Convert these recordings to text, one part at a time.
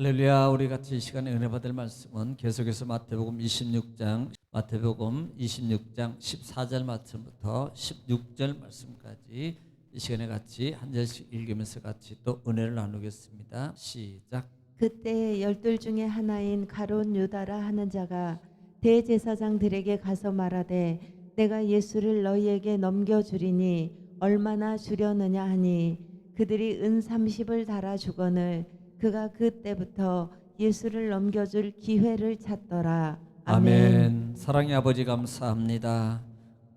할렐루야 우리 같이 이 시간에 은혜 받을 말씀은 계속해서 마태복음 26장 마태복음 26장 14절 말씀부터 16절 말씀까지 이 시간에 같이 한 절씩 읽으면서 같이 또 은혜를 나누겠습니다. 시작. 그때 열둘 중에 하나인 가론 유다라 하는 자가 대제사장들에게 가서 말하되 내가 예수를 너희에게 넘겨 주리니 얼마나 주려느냐 하니 그들이 은 30을 달아 주거늘 그가 그때부터 예수를 넘겨줄 기회를 찾더라 아멘. 사랑의 아버지 감사합니다.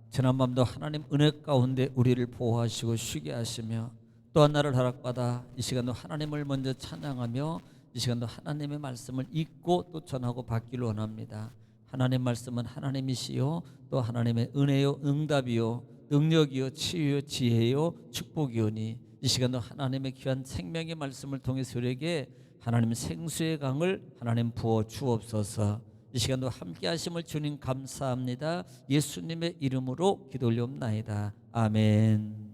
지난 밤도 하나님 은혜 가운데 우리를 보호하시고 쉬게 하시며 또한 나를 허락받아 이 시간도 하나님을 먼저 찬양하며 이 시간도 하나님의 말씀을 읽고 또 전하고 받기를 원합니다. 하나님 말씀은 하나님이시요 또 하나님의 은혜요 응답이요 능력이요 치유요 지혜요 축복이오니 이 시간도 하나님의 귀한 생명의 말씀을 통해서 우리에게 하나님 생수의 강을 하나님 부어 주옵소서. 이 시간도 함께 하심을 주님 감사합니다. 예수님의 이름으로 기도 올려옵나이다. 아멘.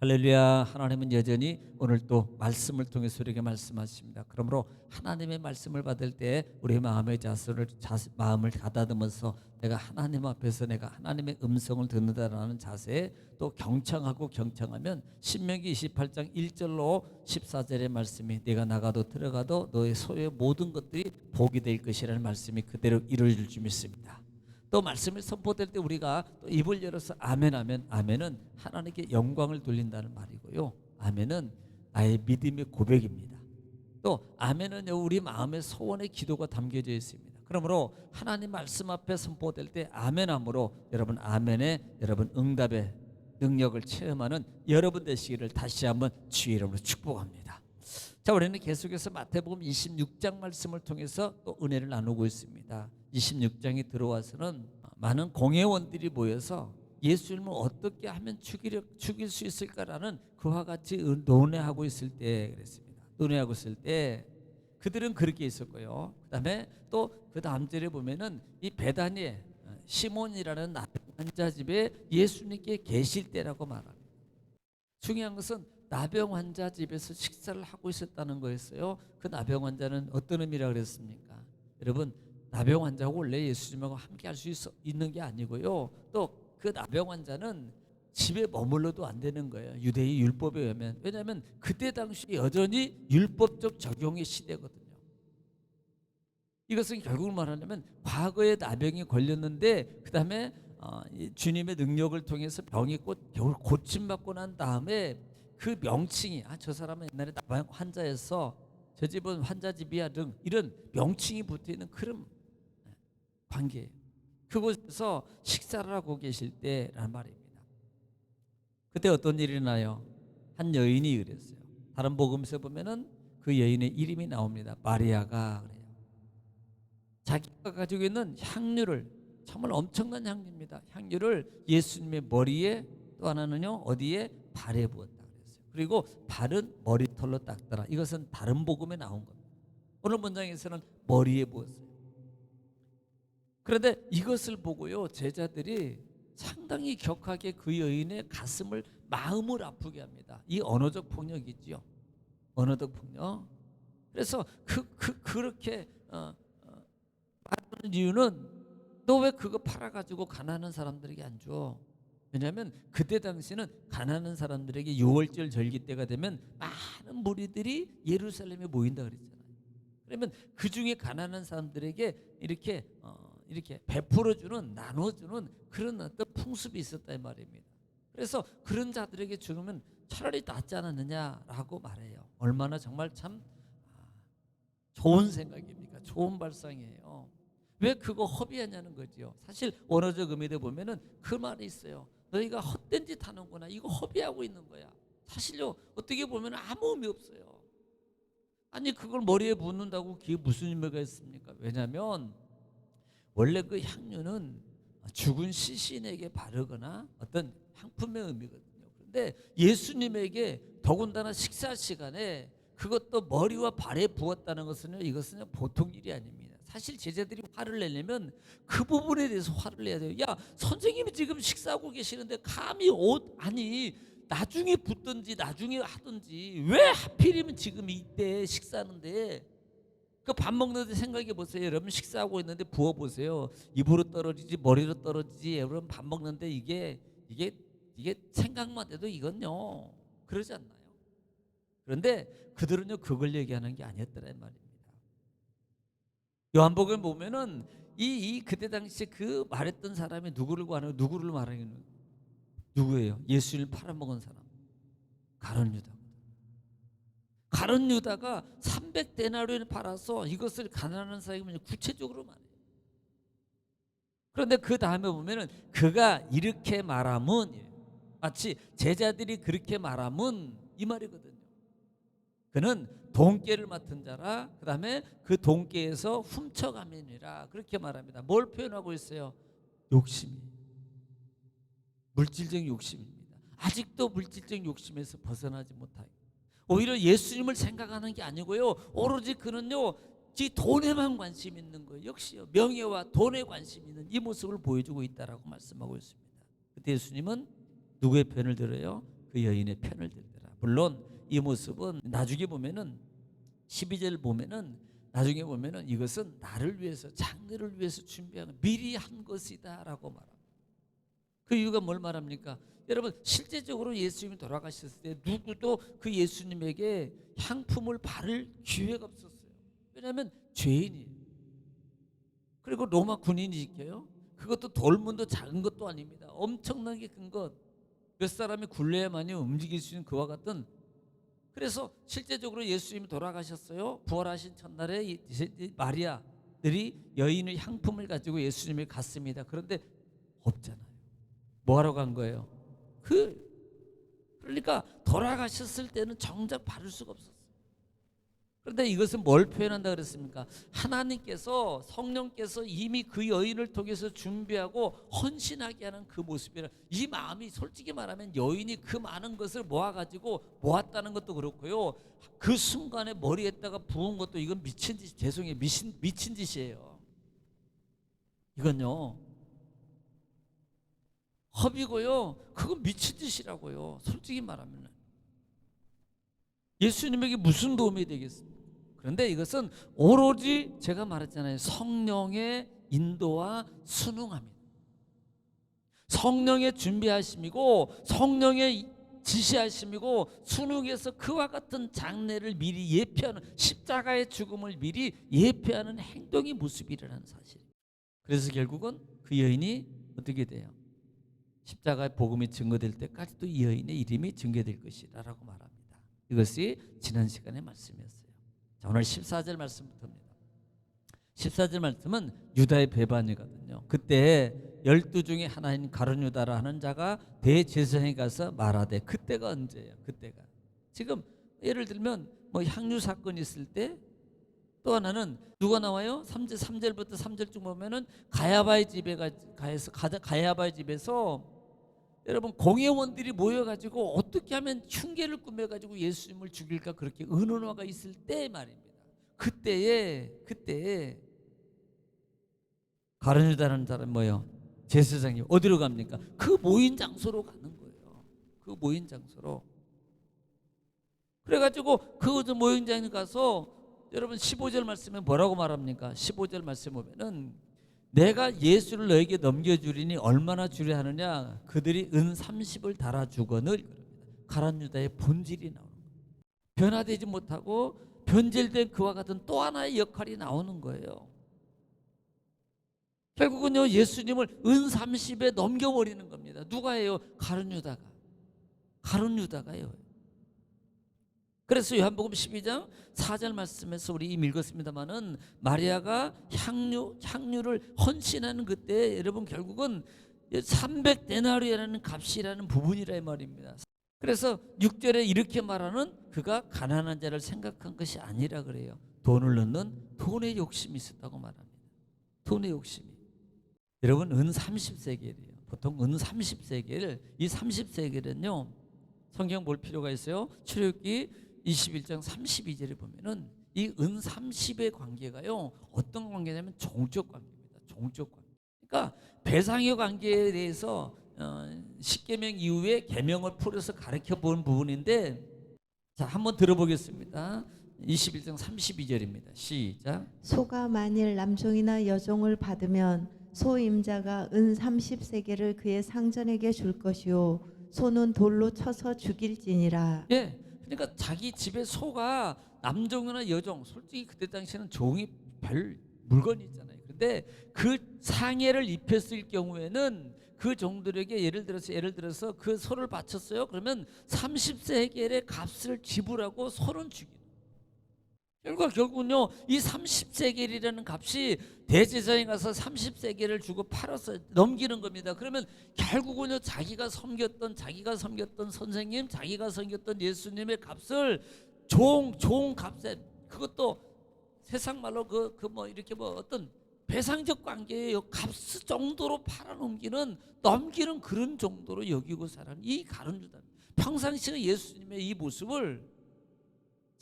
할렐루야. 하나님은 여전히 오늘 또 말씀을 통해서 우리에게 말씀하십니다. 그러므로 하나님의 말씀을 받을 때 우리의 마음의 자세를 자세, 마음을 가다듬어서 내가 하나님 앞에서 내가 하나님의 음성을 듣는다라는 자세 또 경청하고 경청하면 신명기 28장 1절로 14절의 말씀이 내가 나가도 들어가도 너의 소유의 모든 것들이 복이 될 것이라는 말씀이 그대로 이루어질 줄 믿습니다. 또 말씀이 선포될 때 우리가 또 입을 열어서 아멘 아멘 아멘은 하나님께 영광을 돌린다는 말이고요. 아멘은 나의 믿음의 고백입니다. 또 아멘은요 우리 마음의 소원의 기도가 담겨져 있습니다. 그러므로 하나님 말씀 앞에 선포될 때 아멘함으로 여러분 아멘의 여러분 응답의 능력을 체험하는 여러분 되시기를 다시 한번 주의 이름으로 축복합니다. 자, 우리는 계속해서 마태복음 26장 말씀을 통해서 또 은혜를 나누고 있습니다. 26장이 들어와서는 많은 공회원들이 모여서 예수님을 어떻게 하면 죽이려, 죽일 수 있을까라는 그와 같이 논의하고 있을 때 그랬습니다. 논의하고 있을 때 그들은 그렇게 있었고요. 그 다음에 또 그 다음 절에 보면은 이 베다니에 시몬이라는 나병 환자 집에 예수님께 계실 때라고 말합니다. 중요한 것은 나병 환자 집에서 식사를 하고 있었다는 거였어요. 그 나병 환자는 어떤 의미라 그랬습니까? 여러분 나병 환자가 원래 예수님하고 함께 할 수 있는 게 아니고요. 또 그 나병 환자는 집에 머물러도 안 되는 거예요. 유대의 율법에 의하면. 왜냐하면 그때 당시 여전히 율법적 적용의 시대거든요. 이것은 결국 말하자면 과거에 나병이 걸렸는데 그 다음에 어, 주님의 능력을 통해서 병이 곧 고침받고 난 다음에 그 명칭이 아 저 사람은 옛날에 나병 환자였어 저 집은 환자 집이야 등 이런 명칭이 붙어 있는 그런 관계예요. 그곳에서 식사를 하고 계실 때라는 말입니다. 그때 어떤 일이 나요? 한 여인이 그랬어요. 다른 복음서 보면은 그 여인의 이름이 나옵니다. 마리아가 그래요. 자기가 가지고 있는 향유를 정말 엄청난 향유입니다. 향유를 예수님의 머리에 또 하나는요 어디에 발에 부었다 그랬어요. 그리고 발은 머리털로 닦더라. 이것은 다른 복음에 나온 겁니다. 오늘 문장에서는 머리에 부었어요. 그런데 이것을 보고요 제자들이 상당히 격하게 그 여인의 가슴을 마음을 아프게 합니다. 이 언어적 폭력이지요. 언어적 폭력. 그래서 그, 그 그렇게 어, 어, 말하는 이유는 너 왜 그거 팔아가지고 가난한 사람들에게 안 줘? 왜냐하면 그때 당시는 가난한 사람들에게 6월절 절기 때가 되면 많은 무리들이 예루살렘에 모인다 그랬잖아요. 그러면 그 중에 가난한 사람들에게 이렇게 어, 이렇게 베풀어주는 나눠주는 그런 어떤 풍습이 있었다 이 말입니다. 그래서 그런 자들에게 주면 차라리 낫지 않았느냐라고 말해요. 얼마나 정말 참 아, 좋은 생각입니까? 좋은 발상이에요. 왜 그거 허비하냐는 거지요. 사실 원어적 의미대 보면은 그 말이 있어요. 너희가 헛된 짓 하는구나. 이거 허비하고 있는 거야. 사실요 어떻게 보면 아무 의미 없어요. 아니 그걸 머리에 붓는다고 그게 무슨 의미가 있습니까? 왜냐하면 원래 그 향유는 죽은 시신에게 바르거나 어떤 향품의 의미거든요. 그런데 예수님에게 더군다나 식사 시간에 그것도 머리와 발에 부었다는 것은요, 이것은 보통 일이 아닙니다. 사실 제자들이 화를 내려면 그 부분에 대해서 화를 내야 돼요. 야, 선생님이 지금 식사하고 계시는데 감히 옷 아니 나중에 붙든지 나중에 하든지 왜 하필이면 지금 이때 식사하는데 그 밥 먹는데 생각해 보세요. 여러분 식사하고 있는데 부어 보세요. 입으로 떨어지지 머리로 떨어지지 여러분 밥 먹는데 이게 이게 이게 생각만 해도 이건요 그러지 않나요? 그런데 그들은요 그걸 얘기하는 게 아니었더란 말입니다. 요한복음 보면은 이, 이 그때 당시에 그 말했던 사람이 누구를 구하는 누구를 말하는 누구예요? 예수를 팔아먹은 사람 가론 유다. 가론 유다가 300데나리온을 팔아서 이것을 가난한 사람이 구체적으로 말해요. 그런데 그 다음에 보면은 그가 이렇게 예. 마치 제자들이 그렇게 말함은 이 말이거든요. 그는 돈깨를 맡은 자라 그다음에 그 돈깨에서 훔쳐가면이라 그렇게 말합니다. 뭘 표현하고 있어요? 욕심이 물질적 욕심입니다. 아직도 물질적 욕심에서 벗어나지 못하고 오히려 예수님을 생각하는 게 아니고요. 오로지 그는요. 지 돈에만 관심 있는 거예요. 역시요. 명예와 돈에 관심 있는 이 모습을 보여주고 있다라고 말씀하고 있습니다. 그때 예수님은 누구의 편을 들어요? 그 여인의 편을 들더라. 물론 이 모습은 나중에 보면은 12절 보면은 나중에 보면은 이것은 나를 위해서 장례를 위해서 준비한 미리 한 것이다라고 말합니다. 그 이유가 뭘 말합니까? 여러분 실제적으로 예수님이 돌아가셨을 때 누구도 그 예수님에게 향품을 바를 기회가 없었어요. 왜냐하면 죄인이에요. 그리고 로마 군인이 지켜요. 그것도 돌문도 작은 것도 아닙니다. 엄청나게 큰 것. 몇 사람이 굴려야만이 움직일 수 있는 그와 같은 그래서 실제적으로 예수님이 돌아가셨어요. 부활하신 첫날에 마리아들이 여인의 향품을 가지고 예수님을 갔습니다. 그런데 없잖아요. 뭐하러 간 거예요? 그 그러니까 돌아가셨을 때는 정작 바를 수가 없었어요. 그런데 이것은 뭘 표현한다 그랬습니까? 하나님께서 성령께서 이미 그 여인을 통해서 준비하고 헌신하게 하는 그 모습이라 이 마음이 솔직히 말하면 여인이 그 많은 것을 모아 가지고 모았다는 것도 그렇고요. 그 순간에 머리에다가 부은 것도 이건 미친 짓 죄송해요 미친 미친 짓이에요. 이건요 허비고요. 그건 미친 짓이라고요. 솔직히 말하면 예수님에게 무슨 도움이 되겠습니까? 그런데 이것은 오로지 제가 말했잖아요. 성령의 인도와 순응합니다. 성령의 준비하심이고 성령의 지시하심이고 순응해서 그와 같은 장례를 미리 예표하는 십자가의 죽음을 미리 예표하는 행동의 모습이라는 사실. 그래서 결국은 그 여인이 어떻게 돼요? 십자가의 복음이 증거될 때까지도 이 여인의 이름이 증거될 것이라라고 말합니다. 이것이 지난 시간의 말씀이었어요. 자, 오늘 14절 말씀부터입니다. 14절 말씀은 유다의 배반이거든요. 그때 열두 중에 하나인 가룟 유다라 하는 자가 대제사장에 가서 말하되 그때가 언제예요? 그때가 지금 예를 들면 뭐 향유 사건이 있을 때 또 하나는 누가 나와요? 3절 3절부터 3절쯤 보면은 가야바의 집에 가, 가서 가야바의 집에서 여러분 공회원들이 모여가지고 어떻게 하면 흉계를 꾸며가지고 예수님을 죽일까 그렇게 의논화가 있을 때 말입니다. 그때에 그때에 가르뉴다라는 사람 뭐요? 제사장이 어디로 갑니까? 그 모인 장소로 가는 거예요. 그 모인 장소로. 그래가지고 그 모인 장소에 가서 여러분 15절 말씀에 뭐라고 말합니까? 15절 말씀 보면은 내가 예수를 너에게 넘겨주리니 얼마나 주려 하느냐 그들이 은 30을 달아주거늘 가란 유다의 본질이 나오는 거예요. 변화되지 못하고 변질된 그와 같은 또 하나의 역할이 나오는 거예요. 결국은요 예수님을 은 30에 넘겨버리는 겁니다. 누가 해요? 가룟 유다가. 가룟 유다가요. 그래서 요한복음 12장 4절 말씀에서 우리 이미 읽었습니다마는 마리아가 향유 향유를 헌신하는 그때 여러분 결국은 300데나리라는 값이라는 부분이라 이 말입니다. 그래서 6절에 이렇게 말하는 그가 가난한 자를 생각한 것이 아니라 그래요. 돈을 넣는 돈의 욕심이 있었다고 말합니다. 돈의 욕심이. 여러분 은 30세겔이에요. 보통 은 30세겔 이 30세겔은요. 성경 볼 필요가 있어요. 출애굽기 21장 32절에 보면은 이 은 30의 관계가요. 어떤 관계냐면 종적 관계입니다. 종적 관계. 그러니까 배상의 관계에 대해서 어, 십계명 이후에 계명을 풀어서 가르쳐 본 부분인데 자, 한번 들어보겠습니다. 21장 32절입니다. 시작. 소가 만일 남종이나 여종을 받으면 소임자가 은 30세계를 그의 상전에게 줄 것이요 소는 돌로 쳐서 죽일지니라 예. 그러니까 자기 집에 소가 남종이나 여종, 솔직히 그때 당시에는 종이 별 물건이 있잖아요. 근데 그 상해를 입혔을 경우에는 그 종들에게 예를 들어서 예를 들어서 그 소를 바쳤어요. 그러면 30세겔의 값을 지불하고 소는 죽이 는. 결과 결국은요 이 30세겔이라는 값이 대제사장에 가서 30세겔을 주고 팔아서 넘기는 겁니다. 그러면 결국은요 자기가 섬겼던 자기가 섬겼던 선생님, 자기가 섬겼던 예수님의 값을 종, 종 값에 그것도 세상 말로 그 그 뭐 이렇게 뭐 어떤 배상적 관계예요. 값 정도로 팔아넘기는 넘기는 그런 정도로 여기고 살아는 이 가론 유다. 평상시에 예수님의 이 모습을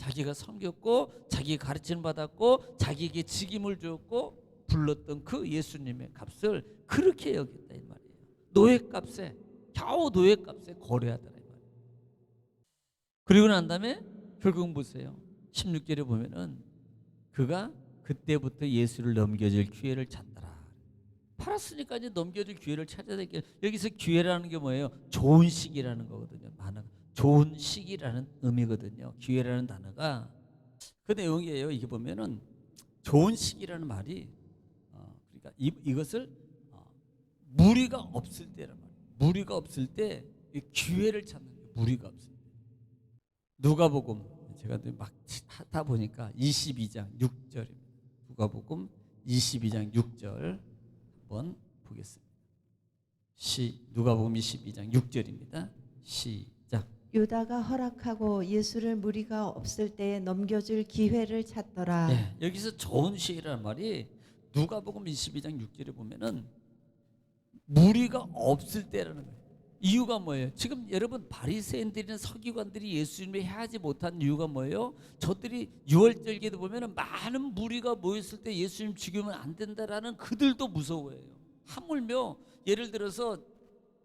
자기가 섬겼고 자기가 가르침 받았고 자기에게 직임을 주었고 불렀던 그 예수님의 값을 그렇게 여겼다 이 말이에요. 노예 값에 겨우 노예 값에 거래하더라 이 말이에요. 그리고 난 다음에 결국 보세요. 16절에 보면은 그가 그때부터 예수를 넘겨줄 기회를 찾더라. 팔았으니까 이제 넘겨줄 기회를 찾아야 되겠. 여기서 기회라는 게 뭐예요? 좋은 시기라는 거거든요. 많은 좋은 시기라는 의미거든요. 기회라는 단어가 그 내용이에요. 이게 보면은 좋은 시기라는 말이 어, 그러니까 이, 이것을 어, 무리가 없을 때란 말이에요. 무리가 없을 때이 기회를 찾는 거예요. 무리가 없을 때. 누가복음 제가 막 하다 보니까 22장 6절입니다. 누가복음 22장 6절 한번 보겠습니다. 시 누가복음 22장 6절입니다. 시작. 유다가 허락하고 예수를 무리가 없을 때에 넘겨줄 기회를 찾더라 예, 여기서 좋은 시라는 말이 누가복음 22장 6절에 보면은 무리가 없을 때라는 거예요. 이유가 뭐예요? 지금 여러분 바리새인들이나 서기관들이 예수님을 해하지 못한 이유가 뭐예요? 저들이 유월절기도 보면은 많은 무리가 모였을 때 예수님 죽이면 안 된다라는 그들도 무서워해요. 하물며 예를 들어서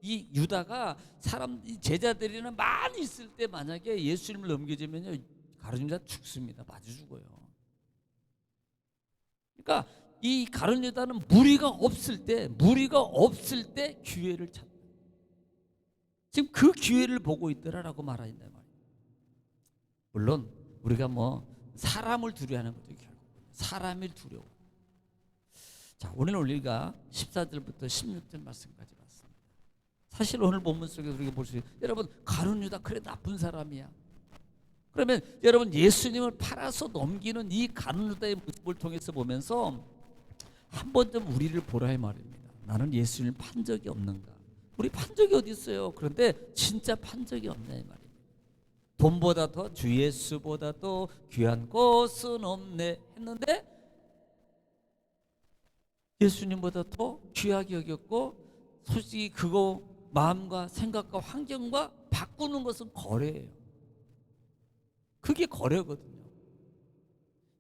이 유다가 사람 이 제자들이나 많이 있을 때 만약에 예수님을 넘겨주면요 가룟유다 죽습니다. 맞아 죽어요. 그러니까 이 가룟 유다는 무리가 없을 때 무리가 없을 때 기회를 찾. 지금 그 기회를 보고 있더라라고 말한다 말이에요. 물론 우리가 뭐 사람을 두려워하는 것도 결국 사람을 두려워. 자 오늘 우리가 14절부터 16절 말씀까지. 사실 오늘 본문 속에서 우리가 볼 수 있어요. 여러분 가룟 유다 그래 나쁜 사람이야. 그러면 여러분 예수님을 팔아서 넘기는 이 가룟 유다의 모습을 통해서 보면서 한 번쯤 우리를 보라 이 말입니다. 나는 예수님을 판 적이 없는가? 우리 판 적이 어디 있어요? 그런데 진짜 판 적이 없냐 이 말입니다. 돈보다 더 주 예수보다 도 귀한 것은 없네 했는데 예수님보다 더 귀하게 여겼고 솔직히 그거 마음과 생각과 환경과 바꾸는 것은 거래예요. 그게 거래거든요.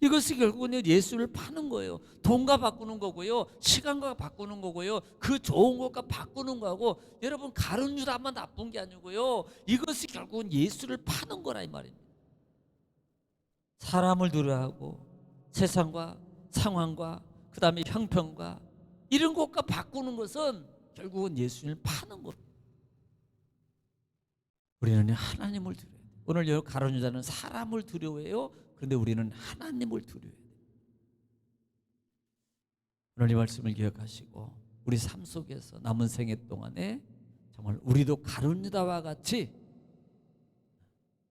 이것이 결국은 예수를 파는 거예요. 돈과 바꾸는 거고요. 시간과 바꾸는 거고요. 그 좋은 것과 바꾸는 거하고 여러분 가룟 유다만 나쁜 게 아니고요. 이것이 결국은 예수를 파는 거라 이 말입니다. 사람을 두려워하고 세상과 상황과 그 다음에 형편과 이런 것과 바꾸는 것은 결국은 예수님을 파는 겁니다. 우리는 하나님을 두려워해요. 오늘 여 가론 유다는 사람을 두려워해요. 그런데 우리는 하나님을 두려워해요. 오늘 이 말씀을 기억하시고 우리 삶 속에서 남은 생애 동안에 정말 우리도 가론 유다와 같이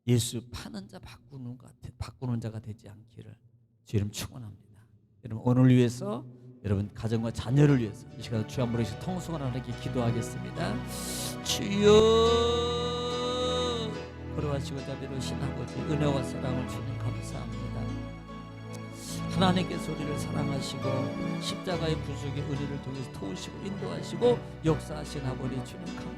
예수 파는 자 바꾸는 것 같아 바꾸는 자가 되지 않기를 주 이름 축원합니다. 여러분 오늘 위해서 여러분 가정과 자녀를 위해서 이 시간 주 한번 씩 통성을 하나님께 기도하겠습니다. 주여 걸어가시고 자비로우신 아버지 은혜와 사랑을 주님 감사합니다. 하나님께서 우리를 사랑하시고 십자가의 부속의 은혜를 통해서 도우시고 인도하시고 역사하신 아버지 주님 감사합니다.